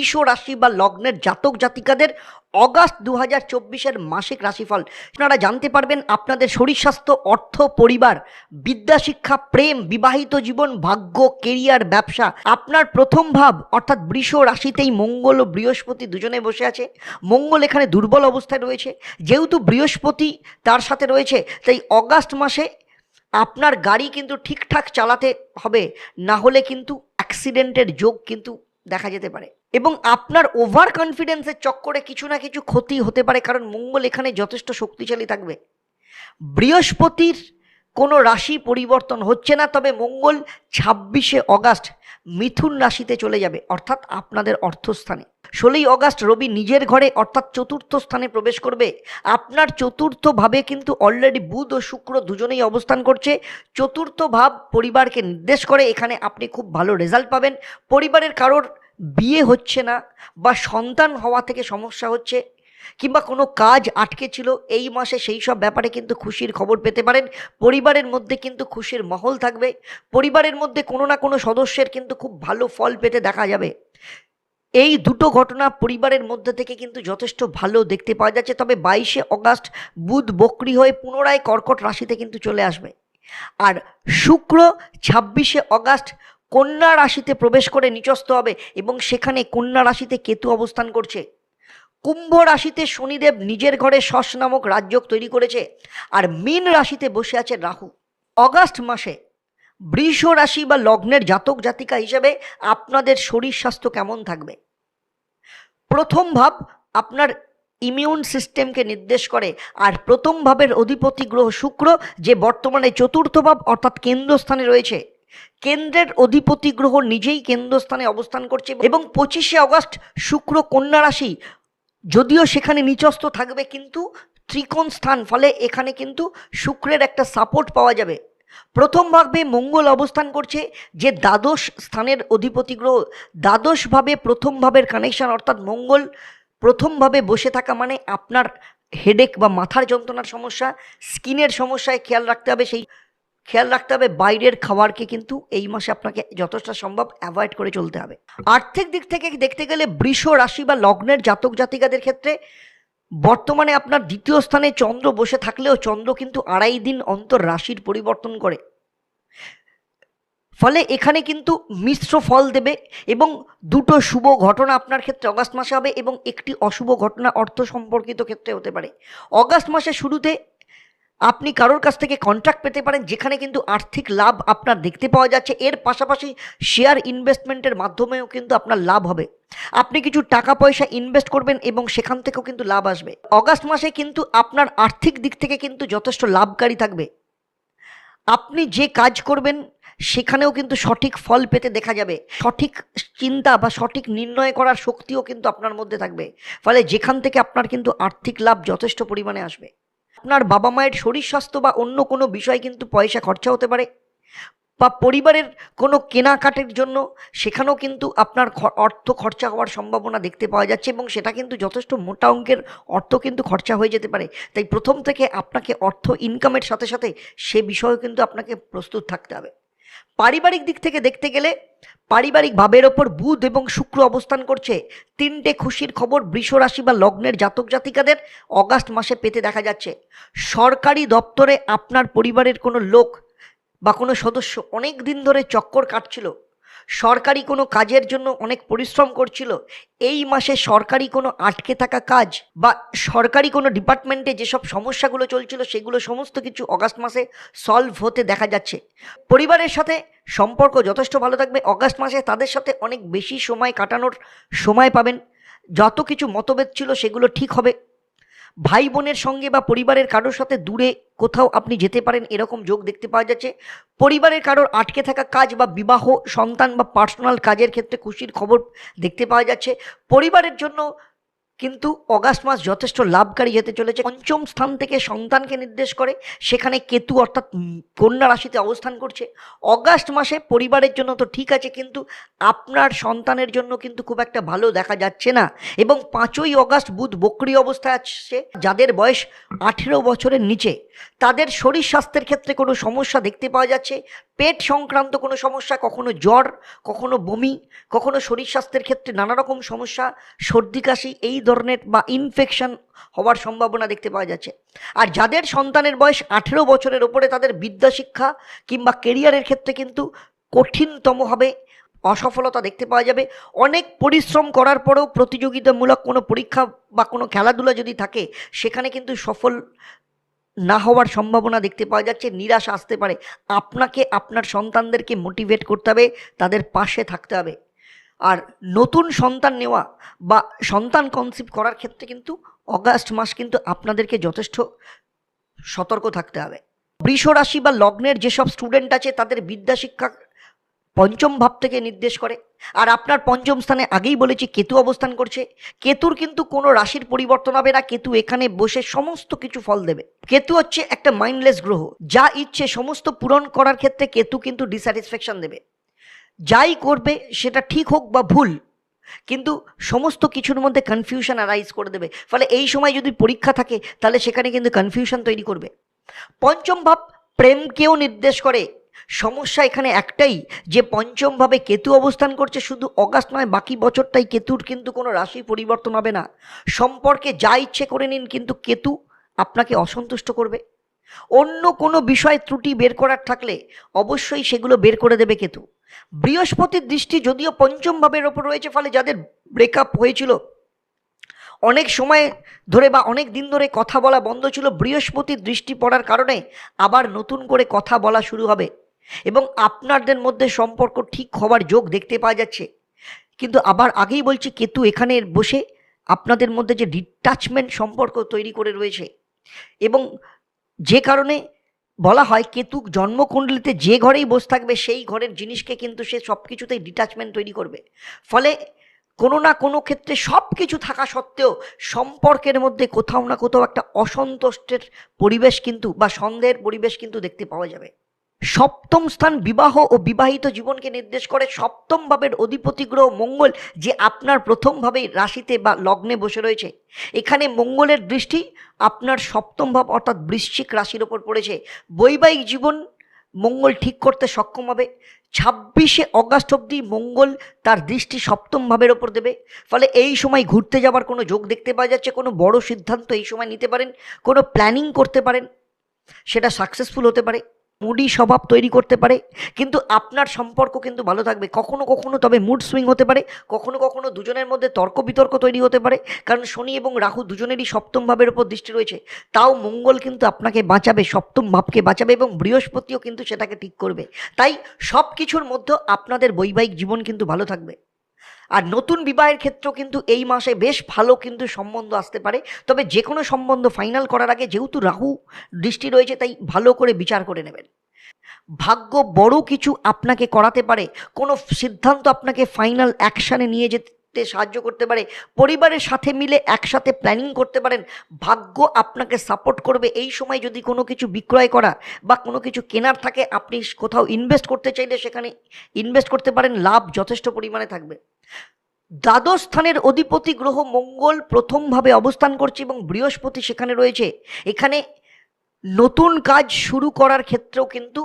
বৃষ রাশি বা লগ্নের জাতক জাতিকাদের অগাস্ট দু হাজার চব্বিশের মাসিক রাশিফল। আপনারা জানতে পারবেন আপনাদের শরীর স্বাস্থ্য, অর্থ, পরিবার, বিদ্যা, শিক্ষা, প্রেম, বিবাহিত জীবন, ভাগ্য, কেরিয়ার, ব্যবসা। আপনার প্রথম ভাব, অর্থাৎ বৃষ রাশিতেই মঙ্গল ও বৃহস্পতি দুজনে বসে আছে। মঙ্গল এখানে দুর্বল অবস্থায় রয়েছে। যেহেতু বৃহস্পতি তার সাথে রয়েছে, তাই অগাস্ট মাসে আপনার গাড়ি কিন্তু ঠিকঠাক চালাতে হবে। না হলে কিন্তু অ্যাক্সিডেন্টের যোগ কিন্তু দেখা যেতে পারে। এবং আপনার ওভার কনফিডেন্সের চক্করে কিছু না কিছু ক্ষতি হতে পারে, কারণ মঙ্গল এখানে যথেষ্ট শক্তিশালী থাকবে। বৃহস্পতির কোনো রাশি পরিবর্তন হচ্ছে না, তবে মঙ্গল ছাব্বিশে অগাস্ট মিথুন রাশিতে চলে যাবে, অর্থাৎ আপনাদের অর্থস্থানে। ষোলোই অগাস্ট রবি নিজের ঘরে, অর্থাৎ চতুর্থ স্থানে প্রবেশ করবে। আপনার চতুর্থ ভাবে কিন্তু অলরেডি বুধ ও শুক্র দুজনেই অবস্থান করছে। চতুর্থ ভাব পরিবারকে নির্দেশ করে, এখানে আপনি খুব ভালো রেজাল্ট পাবেন। পরিবারের কারোর বিয়ে হচ্ছে না বা সন্তান হওয়া থেকে সমস্যা হচ্ছে। কিংবা কোনো কাজ আটকে ছিল এই মাসে সেই সব ব্যাপারে কিন্তু খুশির খবর পেতে পারেন। পরিবারের মধ্যে কিন্তু খুশির মহল থাকবে। পরিবারের মধ্যে কোনো না কোনো সদস্যের কিন্তু খুব ভালো ফল পেতে দেখা যাবে। এই দুটো ঘটনা পরিবারের মধ্যে থেকে কিন্তু যথেষ্ট ভালো দেখতে পাওয়া যাচ্ছে। তবে বাইশে অগাস্ট বুধ বক্রি হয়ে পুনরায় কর্কট রাশিতে কিন্তু চলে আসবে। আর শুক্র ছাব্বিশে অগাস্ট কন্যা রাশিতে প্রবেশ করে নিচস্ত হবে এবং সেখানে কন্যা রাশিতে কেতু অবস্থান করছে। কুম্ভ রাশিতে শনিদেব নিজের ঘরে শস নামক রাজযোগ তৈরি করেছে আর মীন রাশিতে বসে আছে রাহু। অগাস্ট মাসে বৃষ রাশি বা লগ্নের জাতক জাতিকা হিসেবে আপনাদের শরীর স্বাস্থ্য কেমন থাকবে? প্রথম ভাব আপনার ইমিউন সিস্টেমকে নির্দেশ করে আর প্রথম ভাবের অধিপতি গ্রহ শুক্র যে বর্তমানে চতুর্থ ভাব অর্থাৎ কেন্দ্রস্থানে রয়েছে। কেন্দ্রের অধিপতি গ্রহ নিজেই কেন্দ্রস্থানে অবস্থান করছে এবং পঁচিশে অগস্ট শুক্র কন্যা রাশি যদিও সেখানে নিচস্থ থাকবে, কিন্তু ত্রিকোণ স্থান, ফলে এখানে কিন্তু শুক্রের একটা সাপোর্ট পাওয়া যাবে। প্রথম ভাবে মঙ্গল অবস্থান করছে যে দ্বাদশ স্থানের অধিপতি গ্রহ। দ্বাদশভাবে প্রথম ভাবের কানেকশন অর্থাৎ মঙ্গল প্রথমভাবে বসে থাকা মানে আপনার হেডেক বা মাথার যন্ত্রণার সমস্যা স্কিনের সমস্যায় খেয়াল রাখতে হবে সেই খেয়াল রাখতে হবে, বাইরের খাবারকে কিন্তু এই মাসে আপনাকে যথেষ্ট সম্ভব অ্যাভয়েড করে চলতে হবে। আর্থিক দিক থেকে দেখতে গেলে বৃষ রাশি বা লগ্নের জাতক জাতিকাদের ক্ষেত্রে বর্তমানে আপনার দ্বিতীয় স্থানে চন্দ্র বসে থাকলেও চন্দ্র কিন্তু আড়াই দিন অন্তর রাশির পরিবর্তন করে। ফলে এখানে কিন্তু মিশ্র ফল দেবে এবং দুটো শুভ ঘটনা আপনার ক্ষেত্রে অগাস্ট মাসে হবে এবং একটি অশুভ ঘটনা অর্থ সম্পর্কিত ক্ষেত্রে হতে পারে। অগাস্ট মাসের শুরুতে আপনি কারোর কাছ থেকে কন্ট্রাক্ট পেতে পারেন, যেখানে কিন্তু আর্থিক লাভ আপনার দেখতে পাওয়া যাচ্ছে। এর পাশাপাশি শেয়ার ইনভেস্টমেন্টের মাধ্যমেও কিন্তু আপনার লাভ হবে। আপনি কিছু টাকা পয়সা ইনভেস্ট করবেন এবং সেখান থেকেও কিন্তু লাভ আসবে। অগাস্ট মাসে কিন্তু আপনার আর্থিক দিক থেকে কিন্তু যথেষ্ট লাভকারী থাকবে। আপনি যে কাজ করবেন, সেখানেও কিন্তু সঠিক ফল পেতে দেখা যাবে। সঠিক চিন্তা বা সঠিক নির্ণয় করার শক্তিও কিন্তু আপনার মধ্যে থাকবে। ফলে যেখান থেকে আপনার কিন্তু আর্থিক লাভ যথেষ্ট পরিমাণে আসবে। আপনার বাবা মায়ের শরীর স্বাস্থ্য বা অন্য কোনো বিষয় কিন্তু পয়সা খরচা হতে পারে। বা পরিবারের কোনো কেনাকাটির জন্য সেখানেও কিন্তু আপনার অর্থ খরচা হওয়ার সম্ভাবনা দেখতে পাওয়া যাচ্ছে এবং সেটা কিন্তু যথেষ্ট মোটা অঙ্কের অর্থ কিন্তু খরচা হয়ে যেতে পারে। তাই প্রথম থেকে আপনাকে অর্থ ইনকামের সাথে সাথে সে বিষয়ে কিন্তু আপনাকে প্রস্তুত থাকতে হবে। পারিবারিক দিক থেকে দেখতে গেলে পারিবারিক ভাবের ওপর বুধ এবং শুক্র অবস্থান করছে। তিনটে খুশির খবর বৃষরাশি বা লগ্নের জাতক জাতিকাদের অগাস্ট মাসে পেতে দেখা যাচ্ছে। সরকারি দপ্তরে আপনার পরিবারের কোনো লোক বা কোনো সদস্য অনেক দিন ধরে চক্কর কাটছিল। সরকারি কোনো কাজের জন্য অনেক পরিশ্রম করছিল, এই মাসে সরকারি কোনো আটকে থাকা কাজ বা সরকারি কোনো ডিপার্টমেন্টে যেসব সমস্যাগুলো চলছিল সেগুলো সমস্ত কিছু অগাস্ট মাসে সলভ হতে দেখা যাচ্ছে। পরিবারের সাথে সম্পর্ক যথেষ্ট ভালো থাকবে, অগাস্ট মাসে তাদের সাথে অনেক বেশি সময় কাটানোর সময় পাবেন, যত কিছু মতভেদ ছিল সেগুলো ঠিক হবে। ভাই বোনের সঙ্গে বা পরিবারের কারোর সাথে দূরে কোথাও আপনি যেতে পারেন, এরকম যোগ দেখতে পাওয়া যাচ্ছে। পরিবারের কারোর আটকে থাকা কাজ বা বিবাহ, সন্তান বা পার্সোনাল কাজের ক্ষেত্রে খুশির খবর দেখতে পাওয়া যাচ্ছে। পরিবারের জন্য কিন্তু অগাস্ট মাস যথেষ্ট লাভকারী যেতে চলেছে। পঞ্চম স্থান থেকে সন্তানকে নির্দেশ করে, সেখানে কেতু অর্থাৎ কন্যা রাশিতে অবস্থান করছে। অগাস্ট মাসে পরিবারের জন্য তো ঠিক আছে, কিন্তু আপনার সন্তানের জন্য কিন্তু খুব একটা ভালো দেখা যাচ্ছে না। এবং পাঁচই অগাস্ট বুধ বক্রি অবস্থায় আসছে যাদের বয়স আঠেরো বছরের নিচে। তাদের শরীর স্বাস্থ্যের ক্ষেত্রে কোনো সমস্যা দেখতে পাওয়া যাচ্ছে। পেট সংক্রান্ত কোনো সমস্যা, কখনো জ্বর, কখনো বমি, কখনো শরীর স্বাস্থ্যের ক্ষেত্রে নানা রকম সমস্যা, সর্দি কাশি, এই ধরনের বা ইনফেকশন হওয়ার সম্ভাবনা দেখতে পাওয়া যাচ্ছে। আর যাদের সন্তানের বয়স আঠেরো বছরের ওপরে তাদের বিদ্যা শিক্ষা কিংবা কেরিয়ারের ক্ষেত্রে কিন্তু কঠিনতম হবে, অসফলতা দেখতে পাওয়া যাবে। অনেক পরিশ্রম করার পরেও প্রতিযোগিতামূলক কোনো পরীক্ষা বা কোনো খেলাধুলা যদি থাকে, সেখানে কিন্তু সফল না হওয়ার সম্ভাবনা দেখতে পাওয়া যাচ্ছে, নিরাশ আসতে পারে। আপনাকে আপনার সন্তানদেরকে মোটিভেট করতে হবে, তাদের পাশে থাকতে হবে। আর নতুন সন্তান নেওয়া বা সন্তান কনসিভ করার ক্ষেত্রে কিন্তু অগাস্ট মাস কিন্তু আপনাদেরকে যথেষ্ট সতর্ক থাকতে হবে। বৃষ রাশি বা লগ্নের যেসব স্টুডেন্ট আছে, তাদের বিদ্যা শিক্ষা পঞ্চম ভাব থেকে নির্দেশ করে। আর আপনার পঞ্চম স্থানে আগেই বলেছি, কেতু অবস্থান করছে। কেতুর কিন্তু কোনো রাশির পরিবর্তন হবে না। কেতু এখানে বসে সমস্ত কিছু ফল দেবে। কেতু হচ্ছে একটা মাইন্ডলেস গ্রহ। যা ইচ্ছে সমস্ত পূরণ করার ক্ষেত্রে কেতু কিন্তু ডিস্যাটিসফ্যাকশন দেবে। যাই করবে, সেটা ঠিক হোক বা ভুল, কিন্তু সমস্ত কিছুর মধ্যে কনফিউশন অ্যারাইজ করে দেবে। ফলে এই সময় যদি পরীক্ষা থাকে, তাহলে সেখানে কিন্তু কনফিউশন তৈরি করবে। পঞ্চম ভাব, প্রেমকেও নির্দেশ করে। সমস্যা এখানে একটাই, যে পঞ্চমভাবে কেতু অবস্থান করছে, শুধু অগাস্ট নয়, বাকি বছরটাই কেতুর কিন্তু কোনো রাশি পরিবর্তন হবে না। সম্পর্কে যা ইচ্ছে করে নিন, কিন্তু কেতু আপনাকে অসন্তুষ্ট করবে। অন্য কোনো বিষয় ত্রুটি বের করার থাকলে, অবশ্যই সেগুলো বের করে দেবে কেতু। বৃহস্পতির দৃষ্টি যদিও পঞ্চম ভাবের ওপর রয়েছে, ফলে যাদের ব্রেকআপ হয়েছিল, অনেক সময় ধরে বা অনেক দিন ধরে কথা বলা বন্ধ ছিল, বৃহস্পতির দৃষ্টি পড়ার কারণে আবার নতুন করে কথা বলা শুরু হবে এবং আপনাদের মধ্যে সম্পর্ক ঠিক হওয়ার যোগ দেখতে পাওয়া যাচ্ছে। কিন্তু আবার আগেই বলছি, কেতু এখানে বসে আপনাদের মধ্যে যে ডিটাচমেন্ট সম্পর্ক তৈরি করে রয়েছে এবং যে কারণে বলা হয় কেতু জন্মকুণ্ডলিতে যে ঘরেই বসে থাকবে, সেই ঘরের জিনিসকে কিন্তু সে সব কিছুতেই ডিটাচমেন্ট তৈরি করবে। ফলে কোনো না কোনো ক্ষেত্রে সব কিছু থাকা সত্ত্বেও সম্পর্কের মধ্যে কোথাও না কোথাও একটা অসন্তুষ্টের পরিবেশ কিন্তু বা সন্দেহের পরিবেশ কিন্তু দেখতে পাওয়া যাবে। সপ্তম স্থান বিবাহ ও বিবাহিত জীবনকে নির্দেশ করে সপ্তম ভাবের অধিপতি গ্রহ মঙ্গল, যে আপনার প্রথম ভাবেই রাশিতে বা লগ্নে বসে রয়েছে। এখানে মঙ্গলের দৃষ্টি আপনার সপ্তম ভাব অর্থাৎ বৃশ্চিক রাশির ওপর পড়েছে। বৈবাহিক জীবন মঙ্গল ঠিক করতে সক্ষম হবে। ছাব্বিশে অগাস্ট অবধি মঙ্গল তার দৃষ্টি সপ্তম ভাবের ওপর দেবে। ফলে এই সময় ঘুরতে যাবার কোনো যোগ দেখতে পাওয়া যাচ্ছে, কোনো বড় সিদ্ধান্ত এই সময় নিতে পারেন, কোনো প্ল্যানিং করতে পারেন, সেটা সাকসেসফুল হতে পারে। মুডি স্বভাব তৈরি করতে পারে, কিন্তু আপনার সম্পর্ক কিন্তু ভালো থাকবে। কখনো কখনো তবে মুড সুইং হতে পারে, কখনো কখনো দুজনের মধ্যে তর্ক বিতর্ক তৈরি হতে পারে, কারণ শনি এবং রাহু দুজনেরই সপ্তম ভাবের উপর দৃষ্টি রয়েছে। তাও মঙ্গল কিন্তু আপনাকে বাঁচাবে, সপ্তম ভাবকে বাঁচাবে এবং বৃহস্পতিও কিন্তু সেটাকে ঠিক করবে। তাই সব কিছুর মধ্যে আপনাদের বৈবাহিক জীবন কিন্তু ভালো থাকবে। আর নতুন বিবাহের ক্ষেত্রেও কিন্তু এই মাসে বেশ ভালো কিন্তু সম্বন্ধ আসতে পারে। তবে যে কোনো সম্বন্ধ ফাইনাল করার আগে যেহেতু রাহু দৃষ্টি রয়েছে, তাই ভালো করে বিচার করে নেবেন। ভাগ্য বড় কিছু আপনাকে করাতে পারে। কোনো সিদ্ধান্ত আপনাকে ফাইনাল অ্যাকশানে নিয়ে যেতে সাহায্য করতে পারে, পরিবারের সাথে মিলে একসাথে প্ল্যানিং করতে পারেন, ভাগ্য আপনাকে সাপোর্ট করবে। এই সময় যদি কোনো কিছু বিক্রয় করা বা কোনো কিছু কেনার থাকে, আপনি কোথাও ইনভেস্ট করতে চাইলে সেখানে ইনভেস্ট করতে পারেন, লাভ যথেষ্ট পরিমাণে থাকবে। দ্বাদশ স্থানের অধিপতি গ্রহ মঙ্গল প্রথমভাবে অবস্থান করছে এবং বৃহস্পতি সেখানে রয়েছে। এখানে নতুন কাজ শুরু করার ক্ষেত্রেও কিন্তু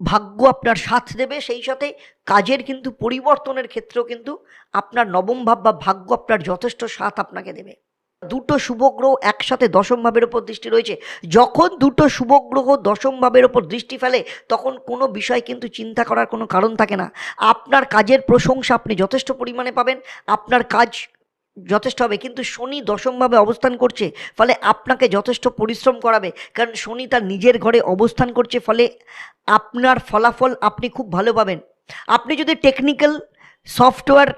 ভাগ্য আপনার সাথ দেবে, সেই সাথে কাজের কিন্তু পরিবর্তনের ক্ষেত্রেও কিন্তু আপনার নবম ভাব বা ভাগ্য আপনার যথেষ্ট সাথ আপনাকে দেবে। দুটো শুভগ্রহ একসাথে দশম ভাবের ওপর দৃষ্টি রয়েছে। যখন দুটো শুভগ্রহ দশম ভাবের ওপর দৃষ্টি ফেলে, তখন কোনো বিষয় কিন্তু চিন্তা করার কোনো কারণ থাকে না। আপনার কাজের প্রশংসা আপনি যথেষ্ট পরিমাণে পাবেন, আপনার কাজ যথেষ্ট হবে। কিন্তু শনি দশমভাবে অবস্থান করছে, ফলে আপনাকে যথেষ্ট পরিশ্রম করাবে। কারণ শনি তার নিজের ঘরে অবস্থান করছে, ফলে আপনার ফলাফল আপনি খুব ভালো পাবেন। আপনি যদি টেকনিক্যাল সফটওয়্যার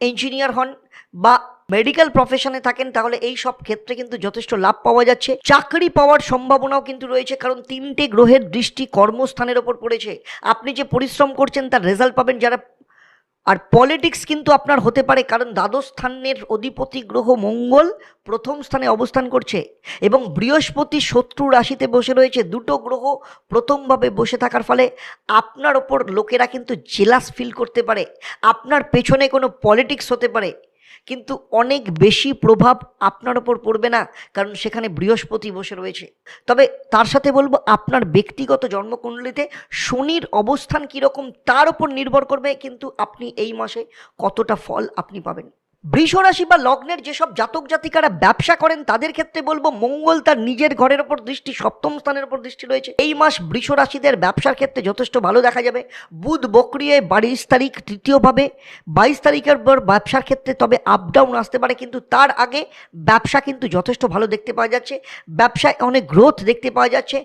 ইঞ্জিনিয়ার হন বা মেডিকেল প্রফেশনে থাকেন, তাহলে এই সব ক্ষেত্রে কিন্তু যথেষ্ট লাভ পাওয়া যাচ্ছে। চাকরি পাওয়ার সম্ভাবনাও কিন্তু রয়েছে, কারণ তিনটে গ্রহের দৃষ্টি কর্মস্থানের ওপর পড়েছে। আপনি যে পরিশ্রম করছেন, তার রেজাল্ট পাবেন যারা আর পলিটিক্স কিন্তু আপনার হতে পারে, কারণ দ্বাদশ স্থানের অধিপতি গ্রহ মঙ্গল প্রথম স্থানে অবস্থান করছে এবং বৃহস্পতি শত্রু রাশিতে বসে রয়েছে। দুটো গ্রহ প্রথমভাবে বসে থাকার ফলে আপনার ওপর লোকেরা কিন্তু জেলাস ফিল করতে পারে। আপনার পেছনে কোনো পলিটিক্স হতে পারে। কিন্তু অনেক বেশি প্রভাব আপনার ওপর পড়বে না, কারণ সেখানে বৃহস্পতি বসে রয়েছে। তবে তার সাথে বলব, আপনার ব্যক্তিগত জন্মকুণ্ডলিতে শনির অবস্থান কীরকম তার উপর নির্ভর করবে, কিন্তু আপনি এই মাসে কতটা ফল আপনি পাবেন। বৃষ রাশি বা লগ্নের যেসব জাতক জাতিকারা ব্যবসা করেন, তাদের ক্ষেত্রে বলব মঙ্গল তার নিজের ঘরের ওপর দৃষ্টি, সপ্তম স্থানের ওপর দৃষ্টি রয়েছে। এই মাস বৃষ রাশিদের ব্যবসার ক্ষেত্রে যথেষ্ট ভালো দেখা যাবে। বুধ বক্রিয়ে বাইশ তারিখ তৃতীয়ভাবে, বাইশ তারিখের পর ব্যবসার ক্ষেত্রে তবে আপ ডাউন আসতে পারে, কিন্তু তার আগে ব্যবসা কিন্তু যথেষ্ট ভালো দেখতে পাওয়া যাচ্ছে। ব্যবসায় অনেক গ্রোথ দেখতে পাওয়া যাচ্ছে।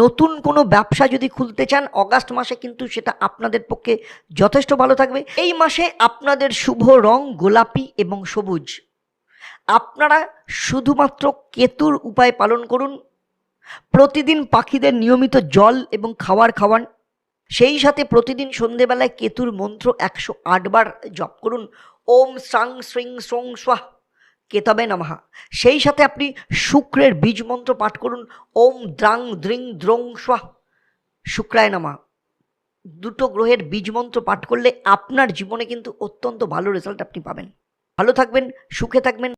নতুন কোনো ব্যবসা যদি খুলতে চান, অগাস্ট মাসে কিন্তু সেটা আপনাদের পক্ষে যথেষ্ট ভালো থাকবে। এই মাসে আপনাদের শুভ রং গোলাপি এবং সবুজ। আপনারা শুধুমাত্র কেতুর উপায় পালন করুন। প্রতিদিন পাখিদের নিয়মিত জল এবং খাবার খাওয়ান। সেই সাথে প্রতিদিন সন্ধেবেলায় কেতুর মন্ত্র একশো আটবার জপ করুন। ওম সাং শ্রিং সং স্বাহ। কেতবে নমহা সেই সাথে আপনি শুক্রের বীজ মন্ত্র পাঠ করুন। ওম দ্রাং দ্রিং দ্রং স্বাহ। শুক্রায় নমা। দুটো গ্রহের বীজ মন্ত্র পাঠ করলে আপনার জীবনে কিন্তু অত্যন্ত ভালো রেজাল্ট আপনি পাবেন। ভালো থাকবেন সুখে থাকবেন।